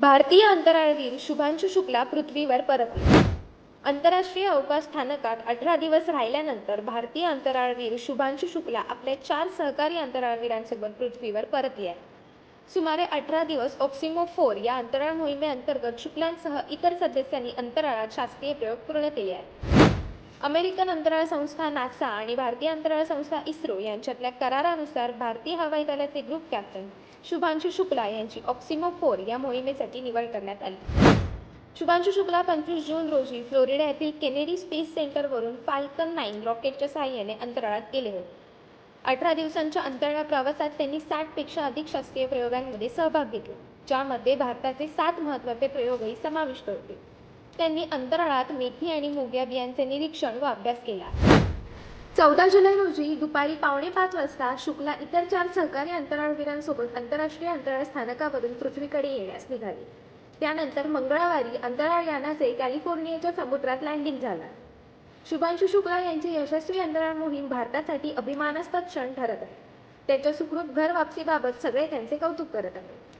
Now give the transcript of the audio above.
भारतीय अंतराळवीर शुभांशु शुक्ला पृथ्वीवर परतले. आंतरराष्ट्रीय अवकाश स्थानकात अठरा दिवस राहिल्यानंतर भारतीय अंतराळवीर शुभांशु शुक्ला आपल्या चार सहकारी अंतराळवीरांसोबत पृथ्वीवर परतले आहे सुमारे अठरा दिवस ऑक्सिमो फोर या अंतराळ मोहिमेअंतर्गत शुक्लांसह इतर सदस्यांनी अंतराळात शास्त्रीय प्रयोग पूर्ण केले आहेत. अमेरिकन अंतराळ संस्था नासा आणि भारतीय अंतराळ संस्था इस्रो यांच्यातल्या करारानुसार भारतीय हवाई दलाचे ग्रुप कॅप्टन शुभांशु शुक्ला यांची ऑक्सिमो फोर या मोहिमेसाठी निवड करण्यात आली. शुभांशु शुक्ला पंचवीस जून रोजी फ्लोरिडा येथील केनेडी स्पेस सेंटरवरून फाल्कन नाईन रॉकेटच्या सहाय्याने अंतराळात गेले होते. अठरा दिवसांच्या अंतराळ प्रवासात त्यांनी साठपेक्षा अधिक शास्त्रीय प्रयोगांमध्ये सहभाग घेतला ज्यामध्ये भारताचे सात महत्त्वाचे प्रयोगही समाविष्ट होते. त्यांनी अंतराळात मेथी आणि मुग्या बियांचे निरीक्षण व अभ्यास केला. चौदा जुलै रोजी दुपारी पावणे पाच वाजता शुक्ला इतर चार सहकारी अंतराळवीरांसोबत आंतरराष्ट्रीय अंतराळ स्थानकावरून पृथ्वीकडे येण्यास निघाले. त्यानंतर मंगळवारी अंतराळ यानाचे कॅलिफोर्नियाच्या समुद्रात लँडिंग झाला. शुभांशु शुक्ला यांची यशस्वी अंतराळ मोहीम भारतासाठी अभिमानास्पद क्षण ठरत आहे. त्यांच्या सुखरूप घर वापसीबाबत सगळे त्यांचे कौतुक करत आहेत.